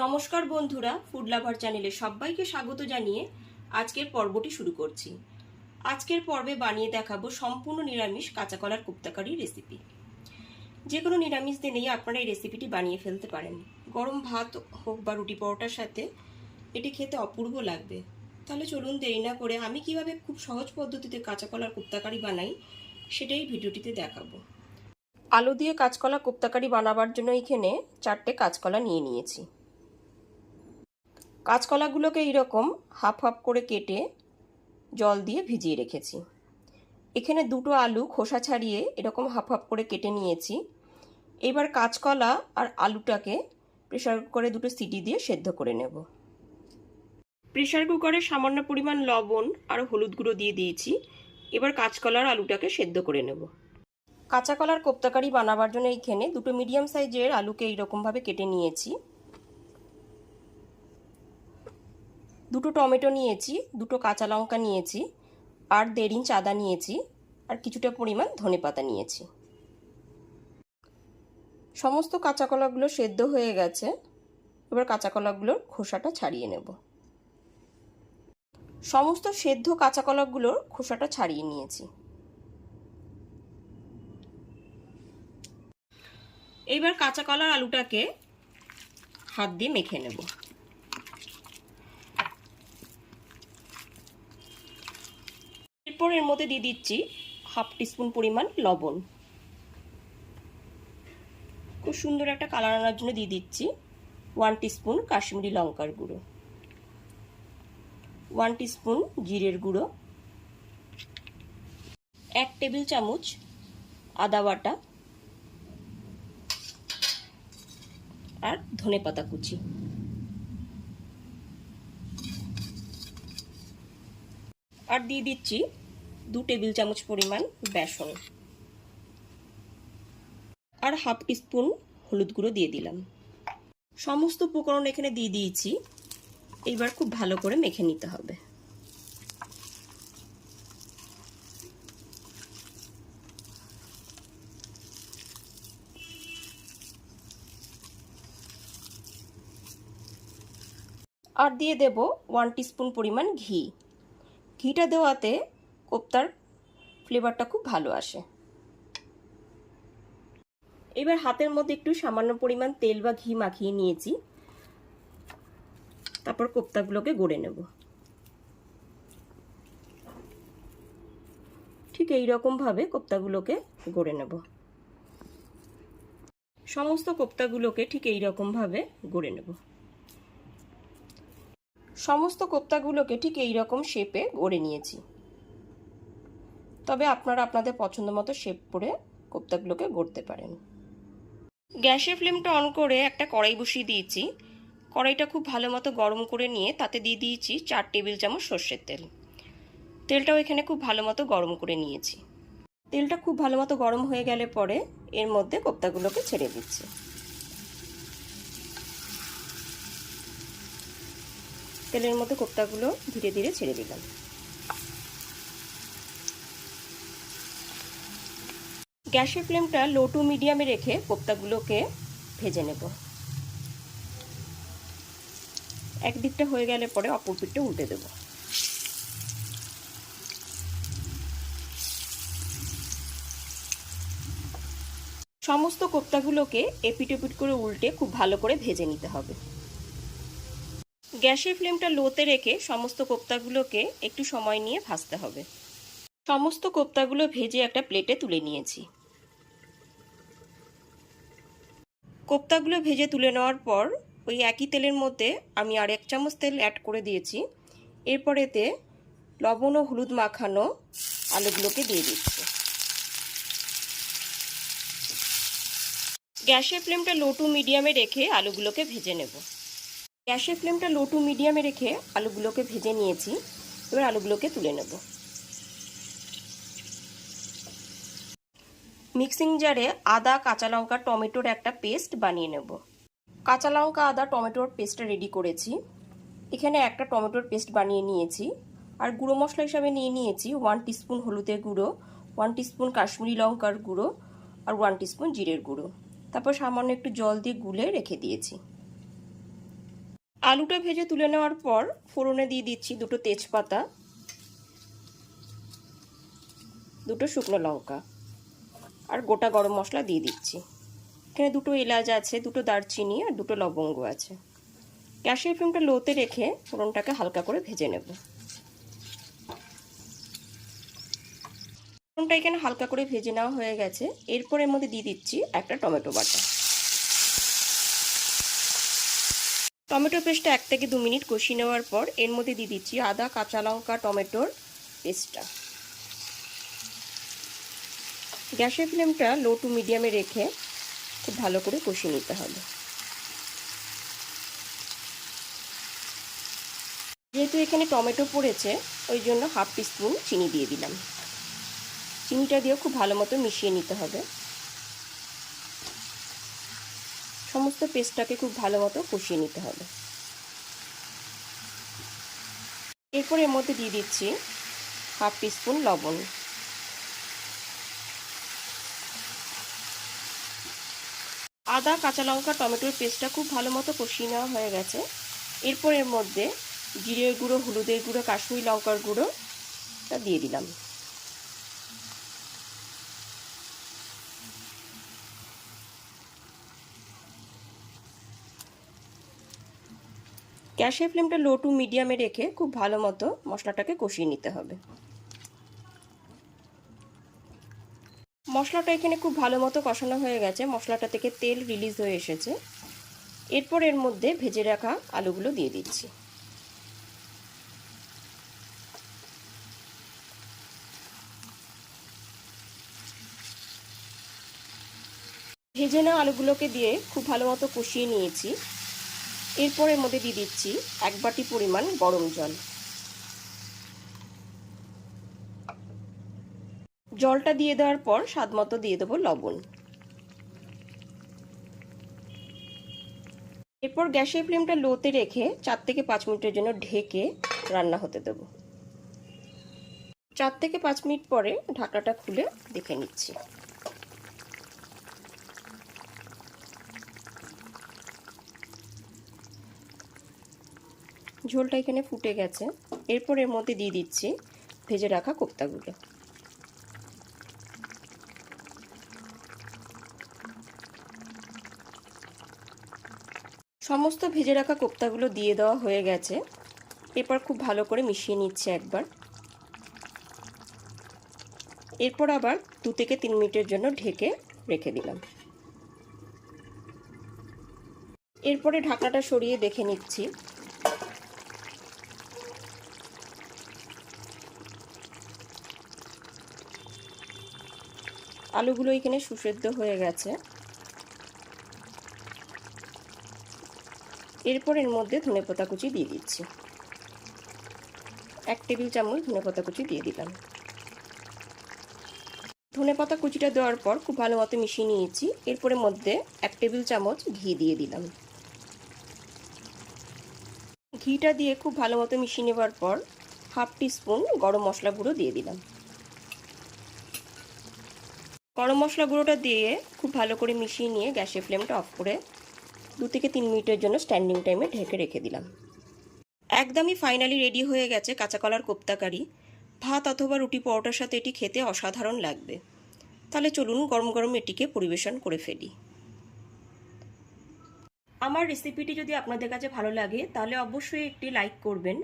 নমস্কার বন্ধুরা food lover চ্যানেলে সবাইকে স্বাগত জানিয়ে আজকের পর্বটি শুরু করছি। আজকের পর্বে বানিয়ে দেখাবো সম্পূর্ণ নিরামিষ কাঁচা কলার কুপ্তাকারি রেসিপি যে কোনো নিরামিষ দিনেই আপনারা এই রেসিপিটি বানিয়ে ফেলতে পারেন। গরম ভাত হোক বা রুটি পরোটার সাথে, এটি খেতে অপূর্ব লাগবে। তাহলে চলুন দেরি না করে আমি কীভাবে খুব সহজ পদ্ধতিতে কাঁচা কলার কুপ্তাকারি বানাই, সেটাই ভিডিওটিতে দেখাবো। আলু দিয়ে কাঁচকলা কুপ্তাকারি বানাবার জন্য এখানে চারটে কাঁচকলা নিয়ে নিয়েছি। কাঁচকলাগুলোকে এইরকম হাফ হাফ করে কেটে জল দিয়ে ভিজিয়ে রেখেছি। এখানে দুটো আলু খোসা ছাড়িয়ে এরকম হাফ হাফ করে কেটে নিয়েছি। এবার কাঁচকলা আর আলুটাকে প্রেশার কুকারে দুটো সিটি দিয়ে সেদ্ধ করে নেব। প্রেশার কুকারে সামান্য পরিমাণ লবণ আর হলুদ গুঁড়ো দিয়ে দিয়েছি। এবার কাঁচকলার আলুটাকে সেদ্ধ করে নেব। কাঁচা কলার কোপ্তাকারি বানাবার জন্য এইখানে দুটো মিডিয়াম সাইজের আলুকে এইরকমভাবে কেটে নিয়েছি। দুটো টমেটো নিয়েছি, দুটো কাঁচা লঙ্কা নিয়েছি, আর দেড় ইঞ্চ আদা নিয়েছি, আর কিছুটা পরিমাণ ধনে পাতা নিয়েছি। সমস্ত কাঁচা কলাগুলো সেদ্ধ হয়ে গেছে। এবার কাঁচা কলাগুলোর খোসাটা ছাড়িয়ে নেব। সমস্ত সেদ্ধ কাঁচা কলাগুলোর খোসাটা ছাড়িয়ে নিয়েছি। এইবার কাঁচা কলার আলুটাকে হাত দিয়ে মেখে নেব। এরপর এর মধ্যে দিয়ে দিচ্ছি হাফ টিস্পুন পরিমাণ লবণ। খুব সুন্দর একটা কালার আনার জন্য দিয়ে দিচ্ছি ওয়ান টিস্পুন কাশ্মীরি লঙ্কার গুঁড়ো। ওয়ান টিস্পুন জিরের গুঁড়ো। এক টেবিল চামচ আদা বাটা। আর ধনে পাতা কুচি। আর দিয়ে দিচ্ছি দু টেবিল চামচ পরিমাণ বেসন। আর হাফ টিস্পুন হলুদ গুঁড়ো দিয়ে দিলাম। সমস্ত উপকরণ এখানে দিয়ে দিয়েছি। এবার খুব ভালো করে মেখে নিতে হবে। আর দিয়ে দেব ওয়ান টিস্পুন পরিমাণ ঘি। ঘিটা দেওয়াতে কোপ্তার ফ্লেভারটা খুব ভালো আসে। এবার হাতের মধ্যে একটু সামান্য পরিমাণ তেল বা ঘি মাখিয়ে নিয়েছি। তারপর কোপ্তাগুলোকে গড়ে নেব। ঠিক এই রকমভাবে কোপ্তাগুলোকে গড়ে নেব। সমস্ত কোপ্তাগুলোকে ঠিক এই রকমভাবে গড়ে নেব। সমস্ত কোপ্তাগুলোকে ঠিক এই রকম শেপে গড়ে নিয়েছি। তবে আপনারা আপনাদের পছন্দ মতো শেপ করে কোপ্তাগুলোকে গড়তে পারেন। গ্যাসের ফ্লেমটা অন করে একটা কড়াই বসিয়ে দিয়েছি। কড়াইটা খুব ভালো মতো গরম করে নিয়ে তাতে দিয়ে দিয়েছি চার টেবিল চামচ সর্ষের তেল। তেলটাও এখানে খুব ভালো মতো গরম করে নিয়েছি। তেলটা খুব ভালো মতো গরম হয়ে গেলে পরে এর মধ্যে কোপ্তাগুলোকে ছেড়ে দিচ্ছি। তেলের মধ্যে কোপ্তাগুলো ধীরে ধীরে ছেড়ে দিলাম। গ্যাসের ফ্লেমটা লো টু মিডিয়ামে রেখে কোপ্তাগুলোকে ভেজে নেব। এক দিকটা হয়ে গেলে পরে অপর পিঠটা উল্টে দেব। সমস্ত কোপ্তাগুলোকে এপিট ওপিট করে উল্টে খুব ভালো করে ভেজে নিতে হবে। গ্যাসের ফ্লেমটা লোতে রেখে সমস্ত কোপ্তাগুলোকে একটু সময় নিয়ে ভাজতে হবে। সমস্ত কোপ্তাগুলো ভেজে একটা প্লেটে তুলে নিয়েছি। কোপ্তাগুলো ভেজে তুলে নেওয়ার পর ওই একই তেলের মধ্যে আমি আর এক চামচ তেল অ্যাড করে দিয়েছি। এরপর এতে লবণ ও হলুদ মাখানো আলুগুলোকে দিয়ে দিচ্ছি। গ্যাসের ফ্লেমটা লো টু মিডিয়ামে রেখে আলুগুলোকে ভেজে নেব। গ্যাসের ফ্লেমটা লো টু মিডিয়ামে রেখে আলুগুলোকে ভেজে নিয়েছি। এবার আলুগুলোকে তুলে নেব। মিক্সিং জারে আদা, কাঁচা লঙ্কা, টমেটোর একটা পেস্ট বানিয়ে নেব। কাঁচা লঙ্কা, আদা, টমেটোর পেস্টটা রেডি করেছি। এখানে একটা টমেটোর পেস্ট বানিয়ে নিয়েছি। আর গুঁড়ো মশলা হিসাবে নিয়ে নিয়েছি ওয়ান টিস্পুন হলুদের গুঁড়ো ওয়ান টিস্পুন কাশ্মীরি লঙ্কার গুঁড়ো আর ওয়ান টিস্পুন জিরের গুঁড়ো। তারপর সামান্য একটু জল দিয়ে গুলে রেখে দিয়েছি। আলুটা ভেজে তুলে নেওয়ার পর ফোড়নে দিয়ে দিচ্ছি দুটো তেজপাতা, দুটো শুকনো লঙ্কা। আর গোটা গরম মশলা দিয়ে দিচ্ছি। এখানে দুটো এলাচ আছে, দুটো দারচিনি আর দুটো লবঙ্গ আছে। গ্যাসের ফ্লেমটা লোতে রেখে ফোড়নটাকে হালকা করে ভেজে নেব। ফোড়নটা এখানে হালকা করে ভেজে নেওয়া হয়ে গেছে। এরপর এর মধ্যে দিয়ে দিচ্ছি একটা টমেটো বাটা। টমেটো পেস্টটা এক থেকে দু মিনিট কষিয়ে নেওয়ার পর এর মধ্যে দিয়ে দিচ্ছি আদা, কাঁচা লঙ্কা, টমেটোর পেস্টটা। গ্যাসের ফ্লেমটা লো টু মিডিয়ামে রেখে খুব ভালো করে কষিয়ে নিতে হবে। যেহেতু এখানে টমেটো পড়েছে, ওই জন্য হাফ টিস্পুন চিনি দিয়ে দিলাম। চিনিটা দিয়েও খুব ভালো মতো মিশিয়ে নিতে হবে। সমস্ত পেস্টটাকে খুব ভালো মতো কষিয়ে নিতে হবে। এরপর এর মধ্যে দিয়ে দিচ্ছি হাফ টিস্পুন লবণ। আদা, কাঁচা লঙ্কা, টমেটোর পেস্টটা খুব ভালো মতো কষিয়ে নেওয়া হয়ে গেছে। এরপর এর মধ্যে জিরের গুঁড়ো, হলুদের গুঁড়ো, কাশ্মীরি লঙ্কার গুঁড়োটা দিয়ে দিলাম। গ্যাসের ফ্লেমটা লো টু মিডিয়ামে রেখে খুব ভালো মতো মশলাটাকে কষিয়ে নিতে হবে। মশলাটা এখানে খুব ভালো মতো কষানো হয়ে গেছে। মশলাটা থেকে তেল রিলিজ হয়ে এসেছে। এরপর এর মধ্যে ভেজে রাখা আলুগুলো দিয়ে দিচ্ছি। ভেজে নেওয়া আলুগুলোকে দিয়ে খুব ভালো মতো কষিয়ে নিয়েছি। এরপর এর মধ্যে দিয়ে দিচ্ছি এক বাটি পরিমাণ গরম জল। জলটা দিয়ে দেওয়ার পর স্বাদ মতো দিয়ে দেবো লবণ। এরপর গ্যাসের ফ্লেমটা লোতে রেখে চার থেকে পাঁচ মিনিটের জন্য ঢেকে রান্না হতে দেব। চার থেকে পাঁচ মিনিট পরে ঢাকাটা খুলে দেখে নিচ্ছি। ঝোলটা এখানে ফুটে গেছে। এরপর এর মধ্যে দিয়ে দিচ্ছি ভেজে রাখা কোপ্তাগুলো। সমস্ত ভেজে রাখা কোপ্তাগুলো দিয়ে দেওয়া হয়ে গেছে। এরপর খুব ভালো করে মিশিয়ে নিচ্ছে একবার। এরপর আবার দু থেকে তিন মিনিটের জন্য ঢেকে রেখে দিলাম। এরপরে ঢাকনাটা সরিয়ে দেখে নিচ্ছি। আলুগুলো এখানে সুসেদ্ধ হয়ে গেছে। এরপর এর মধ্যে ধনেপাতা কুচি দিয়ে দিচ্ছি। এক টেবিল চামচ ধনেপাতা কুচি দিয়ে দিলাম। ধনেপাতা কুচিটা দেওয়ার পর খুব ভালো মতো মিশিয়ে নিয়েছি। এরপরের মধ্যে এক টেবিল চামচ ঘি দিয়ে দিলাম। ঘিটা দিয়ে খুব ভালো মতো মিশিয়ে নেবার পর হাফ টিস্পুন গরম মশলা গুঁড়ো দিয়ে দিলাম। গরম মশলা গুঁড়োটা দিয়ে খুব ভালো করে মিশিয়ে নিয়ে গ্যাসের ফ্লেমটা অফ করে দু থেকে তিন মিনিটের জন্য স্ট্যান্ডিং টাইমে ঢেকে রেখে দিলাম। একদমই ফাইনালি রেডি হয়ে গেছে কাঁচা কলার কোপ্তাকারি। ভাত অথবা রুটি পরোটার সাথে এটি খেতে অসাধারণ লাগবে। তাহলে চলুন গরম গরম এটিকে পরিবেশন করে ফেলি। আমার রেসিপিটি যদি আপনাদের কাছে ভালো লাগে, তাহলে অবশ্যই একটি লাইক করবেন।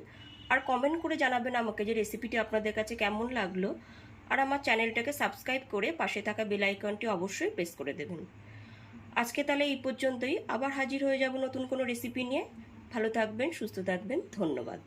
আর কমেন্ট করে জানাবেন আমাকে যে রেসিপিটি আপনাদের কাছে কেমন লাগল। আর আমার চ্যানেলটাকে সাবস্ক্রাইব করে পাশে থাকা বেল আইকনটি অবশ্যই প্রেস করে দেবেন। আজকে তাহলে এই পর্যন্তই। আবার হাজির হয়ে যাব নতুন কোনো রেসিপি নিয়ে। ভালো থাকবেন, সুস্থ থাকবেন। ধন্যবাদ।